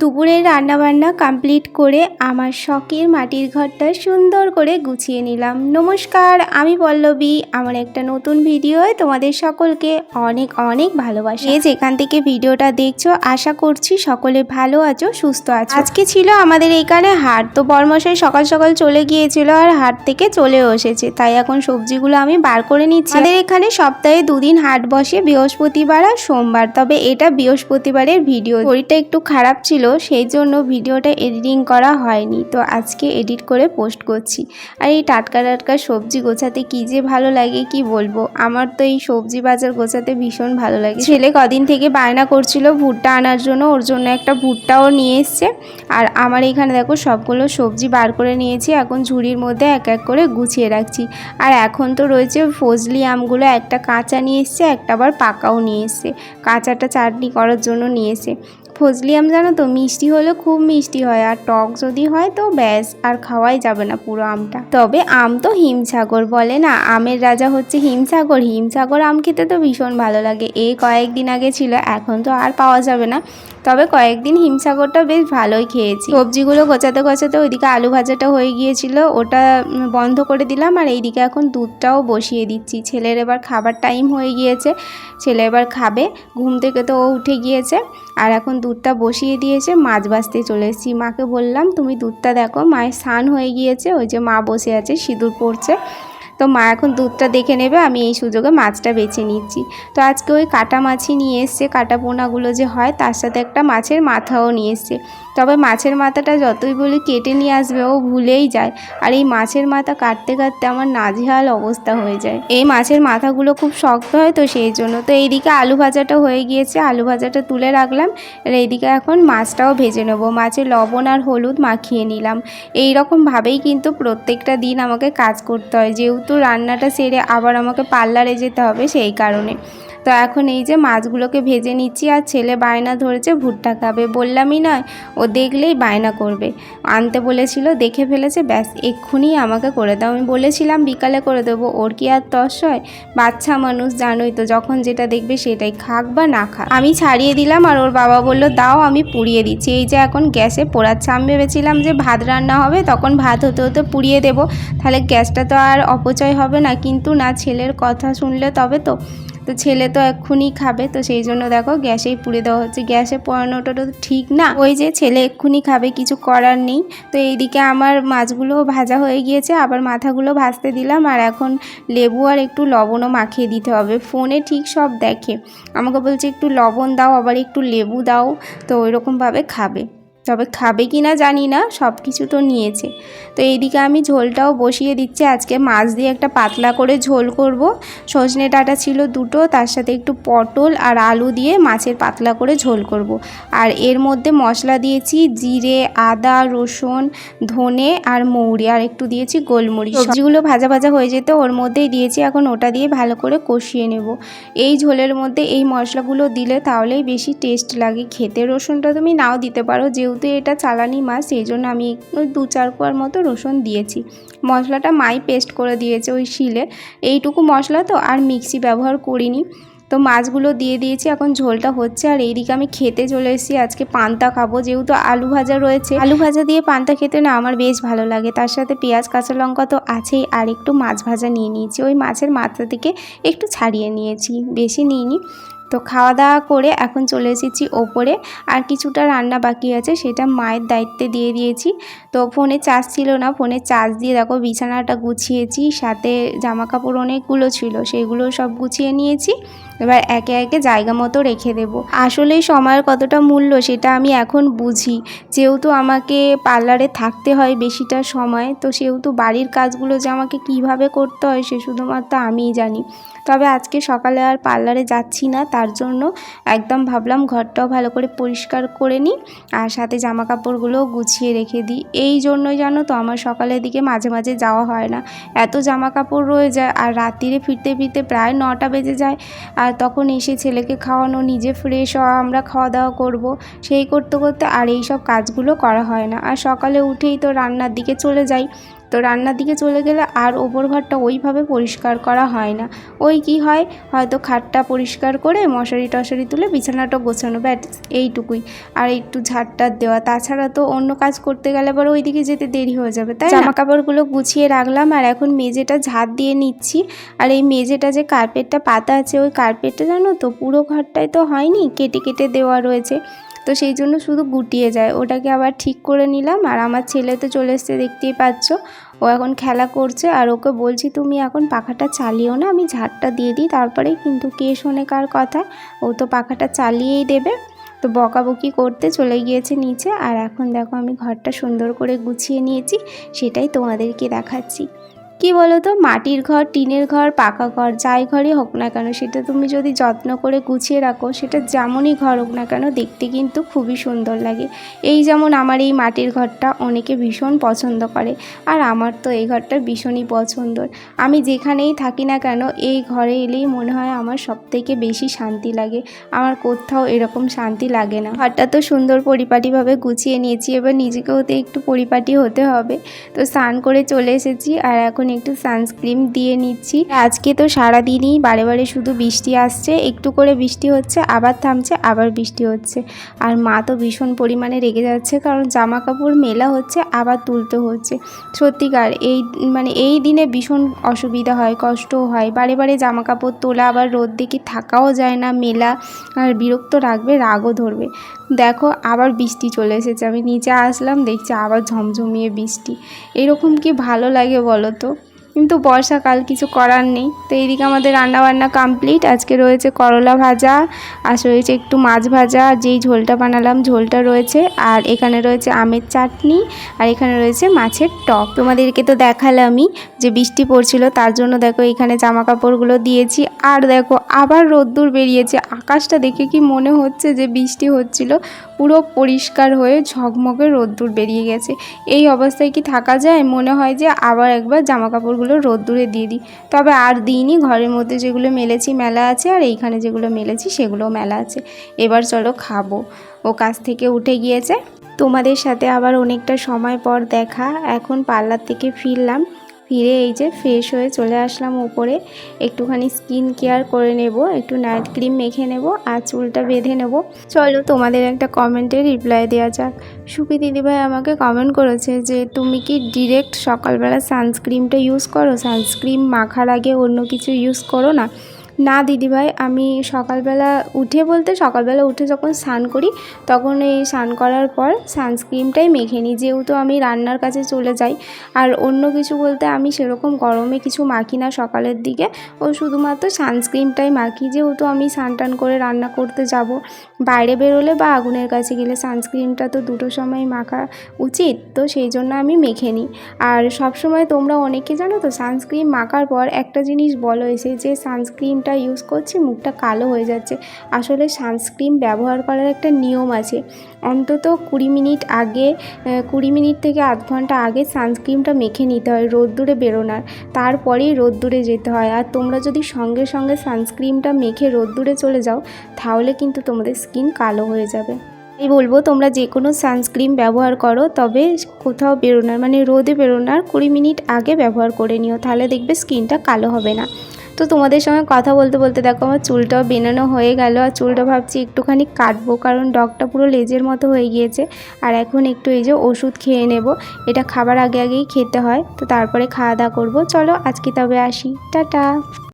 দুপুরের রান্নাবান্না কমপ্লিট করে আমার শখের মাটির ঘরটা সুন্দর করে গুছিয়ে নিলাম। নমস্কার, আমি পল্লবী। আমার একটা নতুন ভিডিওয় তোমাদের সকলকে অনেক অনেক ভালোবাসি। যে যেখান থেকে ভিডিওটা দেখছ, আশা করছি সকলে ভালো আছো, সুস্থ আছো। আজকে ছিল আমাদের এইখানে হাট, তো বর্মশাই সকাল সকাল চলে গিয়েছিল আর হাট থেকে চলেও এসেছে। তাই এখন সবজিগুলো আমি বার করে নিচ্ছি। আমাদের এখানে সপ্তাহে দুদিন হাট বসে বৃহস্পতিবার আর সোমবার, তবে এটা বৃহস্পতিবারের ভিডিও। শরীরটা একটু খারাপ ছিল সেই জন্য ভিডিওটা এডিটিং করা হয়নি। তো আজকে এডিট করে পোস্ট করছি। আর এই টাটকা টাটকা সবজি গোছাতে কি যে ভালো লাগে কি বলব? আমার তো এই সবজি বাজার গোছাতে ভীষণ ভালো লাগে। ছেলে কদিন থেকে বায়না করছিল ভুট্টা আনার জন্য, ওর জন্য একটা ভুট্টাও নিয়ে এসছে। আর আমার এখানে দেখো সবগুলো সবজি বার করে নিয়েছি, এখন ঝুড়ির মধ্যে এক এক করে গুছিয়ে রাখছি। আর এখন তো রয়েছে ফজলি আমগুলো, একটা কাঁচা নিয়ে এসছে, একটা আবার পাকাও নিয়ে এসছে। কাঁচাটা চাটনি করার জন্য নিয়ে এসে ফজলি আম, জানো তো, মিষ্টি হলে খুব মিষ্টি হয়, আর টক যদি হয় তো ব্যাস, আর খাওয়াই যাবে না পুরো আমটা। তবে আম তো হিমসাগর বলে না, আমের রাজা হচ্ছে হিমসাগর। হিমসাগর আম খেতে তো ভীষণ ভালো লাগে। এই কয়েকদিন আগে ছিল, এখন তো আর পাওয়া যাবে না। তবে কয়েকদিন হিমসাগরটা বেশ ভালোই খেয়েছি। সবজিগুলো গোছাতে গোছাতে ওইদিকে আলু ভাজাটা হয়ে গিয়েছিল, ওটা বন্ধ করে দিলাম আর এইদিকে এখন দুধটাও বসিয়ে দিচ্ছি। ছেলের এবার খাবার টাইম হয়ে গিয়েছে, ছেলে এবার খাবে, ঘুম থেকে তো ও উঠে গিয়েছে আর এখন দুধটা বসিয়ে দিয়েছে, মাছ বাছতে চলে এসেছি। মাকে বললাম, তুমি দুধটা দেখো, মায়ের স্নান হয়ে গিয়েছে, ওই যে মা বসে আছে, সিঁদুর পড়ছে তো মা এখন দুধটা দেখে নেবে, আমি এই সুযোগে মাছটা বেছে নিচ্ছি। তো আজকে ওই কাটা মাছই নিয়ে এসছে, কাটা পোনাগুলো যে হয় তার সাথে একটা মাছের মাথাও নিয়ে এসছে। তবে মাছের মাথাটা যতই বলি কেটে নিয়ে আসবে, ও ভুলেই যায়। আর এই মাছের মাথা কাটতে কাটতে আমার নাজেহাল অবস্থা হয়ে যায়। এই মাছের মাথাগুলো খুব শক্ত হয় তো সেই জন্য। তো এইদিকে আলু ভাজাটা হয়ে গিয়েছে, আলু ভাজাটা তুলে রাখলাম। আর এইদিকে এখন মাছটাও ভেজে নেব। মাছে লবণ আর হলুদ মাখিয়ে নিলাম। এই রকমভাবেই কিন্তু প্রত্যেকটা দিন আমাকে কাজ করতে হয়। যেহেতু রান্নাটা সেরে আবার আমাকে পার্লারে যেতে হবে সেই কারণে। তো এখন এই যে মাছগুলোকে ভেজে নিচ্ছি আর ছেলে বায়না ধরেছে, ভুট্টা খাবে। বললামই নয়, ও দেখলেই বায়না করবে। আনতে বলেছিল, দেখে ফেলেছে, ব্যাস, এক্ষুনি আমাকে করে দাও। আমি বলেছিলাম, বিকালে করে দেবো, ওর কি আর তস হয়? বাচ্চা মানুষ, জানোই তো, যখন যেটা দেখবে সেটাই খাক বা না খাক। আমি ছাড়িয়ে দিলাম আর ওর বাবা বলল, দাও, আমি পুড়িয়ে দিচ্ছি। এই যে এখন গ্যাসে পোড়াচ্ছে। আমি ভেবেছিলাম যে ভাত রান্না হবে, তখন ভাত হতে হতে পুড়িয়ে দেবো। তাহলে গ্যাসটা তো আর অপচয় হবে না। কিন্তু না, ছেলের কথা শুনলে তবে তো তো ছেলে তো এক্ষুনি খাবে, তো সেই জন্য দেখো গ্যাসেই পুড়ে দেওয়া হচ্ছে। গ্যাসে পোড়ানোটা তো ঠিক না। ওই যে ছেলে এক্ষুনি খাবে, কিছু করার নেই। তো এইদিকে আমার মাছগুলো ভাজা হয়ে গিয়েছে, আবার মাথাগুলো ভাজতে দিলাম। আর এখন লেবু আর একটু লবণও মাখিয়ে দিতে হবে। ফোনে ঠিক সব দেখে। আমাকে বলছে একটু লবণ দাও, আবার একটু লেবু দাও। তো ওইরকমভাবে খাবে। তবে খাবে কি না জানি না সব কিছু তো নিয়েছে। তো এইদিকে আমি ঝোলটাও বসিয়ে দিচ্ছি আজকে মাছ দিয়ে একটা পাতলা করে ঝোল করব। সজনে ডাঁটা ছিল দুটো তার সাথে একটু পটল আর আলু দিয়ে মাছের পাতলা করে ঝোল করব। আর এর মধ্যে মশলা দিয়েছি জিরে আদা রসুন ধনে আর মৌরি আর একটু দিয়েছি গোলমরিচ। সবজিগুলো ভাজা ভাজা হয়ে যেতে ওর মধ্যেই দিয়েছি এখন ওটা দিয়ে ভালো করে কষিয়ে নেব। এই ঝোলের মধ্যে এই মশলাগুলো দিলে তাহলেই বেশি টেস্ট লাগে। খেতে রসুনটা তুমি নাও দিতে পারো যেহেতু এটা চালানি মাছ, সেই জন্য আমি ওই দু চার কোয়ার মতো রসুন দিয়েছি। মশলাটা মাই পেস্ট করে দিয়েছে ওই শিলে। এইটুকু মশলা তো, আর মিক্সি ব্যবহার করিনি। তো মাছগুলো দিয়ে দিয়েছি, এখন ঝোলটা হচ্ছে। আর এইদিকে আমি খেতে চলে এসেছি, আজকে পান্তা খাব। যেহেতু আলু ভাজা রয়েছে, আলু ভাজা দিয়ে পান্তা খেতে না আমার বেশ ভালো লাগে। তার সাথে পেঁয়াজ, কাঁচা লঙ্কা তো আছেই। আর একটু মাছ ভাজা নিয়ে নিয়েছি। ওই মাছের মাথা থেকে একটু ছাড়িয়ে নিয়েছি, বেশি নিইনি। তো খাওয়া দাওয়া করে এখন চলে এসেছি ওপরে। আর কিছুটা রান্না বাকি আছে, সেটা মায়ের দায়িত্বে দিয়ে দিয়েছি। তো ফোনে চার্জ ছিল না, ফোনে চার্জ দিয়ে দেখো বিছানাটা গুছিয়েছি, সাথে জামা কাপড় অনেকগুলো ছিল, সেগুলো সব গুছিয়ে নিয়েছি। এবার একে একে জায়গা মতো রেখে দেব। আসলেই সময়ের কতটা মূল্য সেটা আমি এখন বুঝি। যেহেতু আমাকে পার্লারে থাকতে হয় বেশিটা সময়, তো সেহেতু বাড়ির কাজগুলো যে আমাকে কীভাবে করতে হয় সে শুধুমাত্র আমিই জানি। তবে আজকে সকালে আর পার্লারে যাচ্ছি না, তার জন্য একদম ভাবলাম ঘরটাও ভালো করে পরিষ্কার করে নিই আর সাথে জামা কাপড়গুলোও গুছিয়ে রেখে দিই। এই জন্যই জানো তো আমার সকালের দিকে মাঝে মাঝে যাওয়া হয় না। এত জামা কাপড় রয়ে যায় আর রাত্রিরে ফিরতে ফিরতে প্রায় নটা বেজে যায়। আর তখন এসে ছেলেকে খাওয়ানো, নিজে ফ্রেশ হওয়া, আমরা খাওয়া দাওয়া করব, সেই করতে করতে আর এই সব কাজগুলো করা হয় না। আর সকালে উঠেই তো রান্নার দিকে চলে যাই। তো রান্নার দিকে চলে গেলে আর ওপর ঘরটা ওইভাবে পরিষ্কার করা হয় না। ওই কি হয়? হয়তো খাটটা পরিষ্কার করে মশারি টশারি তুলে বিছানাটা গোছানো ব্যাট এইটুকুই। আর একটু ঝাড়টার দেওয়া। তাছাড়া তো অন্য কাজ করতে গেলে আবার ওইদিকে যেতে দেরি হয়ে যাবে, তাই জামা কাপড়গুলো গুছিয়ে রাখলাম আর এখন মেঝেটা ঝাড় দিয়ে নিচ্ছি। আর এই মেঝেটা যে কার্পেটটা পাতা আছে, ওই কার্পেটটা জানো তো, পুরো ঘরটায় তো হয়নি, কেটে কেটে দেওয়া রয়েছে। তো সেই জন্য শুধু গুটিয়ে যায়। ওটাকে আবার ঠিক করে নিলাম। আর আমার ছেলে তো চলে এসছে, দেখতেই পাচ্ছ। ও এখন খেলা করছে। আর ওকে বলছি, তুমি এখন পাখাটা চালিও না। আমি ঝাড়টা দিয়ে দিই। তারপরে কিন্তু কে শোনে কার কথা। ও তো পাখাটা চালিয়েই দেবে। তো বকাবকি করতে চলে গিয়েছে নিচে। আর এখন দেখো, আমি ঘরটা সুন্দর করে গুছিয়ে নিয়েছি। সেটাই তোমাদেরকে দেখাচ্ছি। কি বলো তো মাটির ঘর, টিনের ঘর, পাকা ঘর, যাই ঘরই হোক না কেন, সেটা তুমি যদি যত্ন করে গুছিয়ে রাখো, সেটা যেমনই ঘর হোক না কেন, দেখতে কিন্তু খুবই সুন্দর লাগে। এই যেমন আমার এই মাটির ঘরটা অনেকে ভীষণ পছন্দ করে, আর আমার তো এই ঘরটা ভীষণই পছন্দর আমি যেখানেই থাকি না কেন, এই ঘরে এলেই মনে হয় আমার সব থেকে বেশি শান্তি লাগে। আমার কোথাও এরকম শান্তি লাগে না। ঘরটা তো সুন্দর পরিপাটিভাবে গুছিয়ে নিয়েছি, এবার নিজেকেও তো একটু পরিপাটি হতে হবে। তো স্নান করে চলে এসেছি, আর এখন একটু সানস্ক্রিন দিয়ে নিচ্ছি। আজকে তো সারাদিনই বারে বারে শুধু বৃষ্টি আসছে, একটু করে বৃষ্টি হচ্ছে, আবার থামছে, আবার বৃষ্টি হচ্ছে। আর মা তো ভীষণ পরিমাণে রেগে যাচ্ছে, কারণ জামা কাপড় মেলা হচ্ছে, আবার তুলতে হচ্ছে। সত্যিকার, এই মানে এই দিনে ভীষণ অসুবিধা হয়, কষ্টও হয়। বারে বারে জামা কাপড় তোলা, আবার রোদ দেখে থাকাও যায় না, মেলা আর বিরক্ত রাখবে, রাগও ধরবে। দেখো আবার বৃষ্টি চলে এসেছে। আমি নিচে আসলাম, দেখছি আবার ঝমঝমিয়ে বৃষ্টি। এরকম কি ভালো লাগে বলো তো? কিন্তু বর্ষাকাল কিছু করার নেই। তো এইদিকে আমাদের রান্না বান্না কমপ্লিট আজকে রয়েছে করলা ভাজা, আর রয়েছে একটু মাছ ভাজা, আর যেই ঝোলটা বানালাম ঝোলটা রয়েছে। আর এখানে রয়েছে আমের চাটনি, আর এখানে রয়েছে মাছের টক। তোমাদেরকে তো দেখালামই যে বৃষ্টি পড়ছিল, তার জন্য দেখো এখানে জামা কাপড়গুলো দিয়েছি। আর দেখো আবার রোদ্দুর বেরিয়েছে। আকাশটা দেখে কি মনে হচ্ছে যে বৃষ্টি হচ্ছিল? পুরো পরিষ্কার হয়ে ঝকমকে রোদ্দুর বেরিয়ে গেছে। এই অবস্থায় কি থাকা যায়? মনে হয় যে আবার একবার জামা কাপড়গুলো রোদ্দুরে দিয়ে দিই। তবে আর দিইনি, ঘরের মধ্যে যেগুলো মেলেছি মেলা আছে আর এইখানে যেগুলো মেলেছি সেগুলোও মেলা আছে। এবার চলো খাব। ও কাছ থেকে উঠে গিয়েছে। তোমাদের সাথে আবার অনেকটা সময় পর দেখা। এখন পার্লার থেকে ফিরলাম। ফিরে এই যে ফ্রেশ হয়ে চলে আসলাম উপরে। একটুখানি স্কিন কেয়ার করে নেব, একটু নাইট ক্রিম মেখে নেব আর চুলটা বেঁধে নেব। চলো তোমাদের একটা কমেন্টে রিপ্লাই দেওয়া যাক। সুপি দিদিভাই আমাকে কমেন্ট করেছে যে, তুমি কি ডিরেক্ট সকালবেলা সানস্ক্রিমটা ইউজ করো? সানস্ক্রিম মাখার আগে অন্য কিছু ইউজ করো না? না, দিদিভাই, আমি সকালবেলা উঠে বলতে সকালবেলা উঠে যখন স্নান করি, তখন এই স্নান করার পর সানস্ক্রিমটাই মেখে নিই। যেহেতু আমি রান্নার কাছে চলে যাই, আর অন্য কিছু বলতে আমি সেরকম গরমে কিছু মাখি না সকালের দিকে। ও শুধুমাত্র সানস্ক্রিমটাই মাখি। যেহেতু আমি স্নান টান করে রান্না করতে যাব, বাইরে বেরোলে বা আগুনের কাছে গেলে সানস্ক্রিমটা তো দুটো সময় মাখা উচিত, তো সেই জন্য আমি মেখে নিই। আর সবসময় তোমরা অনেকে জানো তো, সানস্ক্রিন মাখার পর একটা জিনিস বলো এসে যে সানস্ক্রিনটা ইউজ করছি, মুখটা কালো হয়ে যাচ্ছে। আসলে সানস্ক্রিন ব্যবহার করার একটা নিয়ম আছে। অন্তত কুড়ি মিনিট আগে কুড়ি মিনিট থেকে আধ ঘণ্টা আগে সানস্ক্রিনটা মেখে নিতে হয়, রোদ্দুরে বেরোনার। তারপরেই রোদ্দুরে যেতে হয়। আর তোমরা যদি সঙ্গে সঙ্গে সানস্ক্রিনটা মেখে রোদ্দুরে চলে যাও, তাহলে কিন্তু তোমাদের স্কিন কালো হয়ে যাবে। এই বলব, তোমরা যে কোনো সানস্ক্রিন ব্যবহার করো, তবে কোথাও বেরোনার মানে রোদে বেরোনার কুড়ি মিনিট আগে ব্যবহার করে নিও। তাহলে দেখবে স্কিনটা কালো হবে না। তো তোমাদের সঙ্গে কথা বলতে বলতে দেখো আমার চুলটাও বেনানো হয়ে গেল আর চুলটা ভাবছি একটুখানি কাটবো, কারণ ডগটা পুরো লেজের মতো হয়ে গিয়েছে। আর এখন একটু এই যে ওষুধ খেয়ে নেব, এটা খাবার আগে আগেই খেতে হয়, তো তারপরে খাওয়া দাওয়া করব। চলো আজকে তবে আসি, টাটা।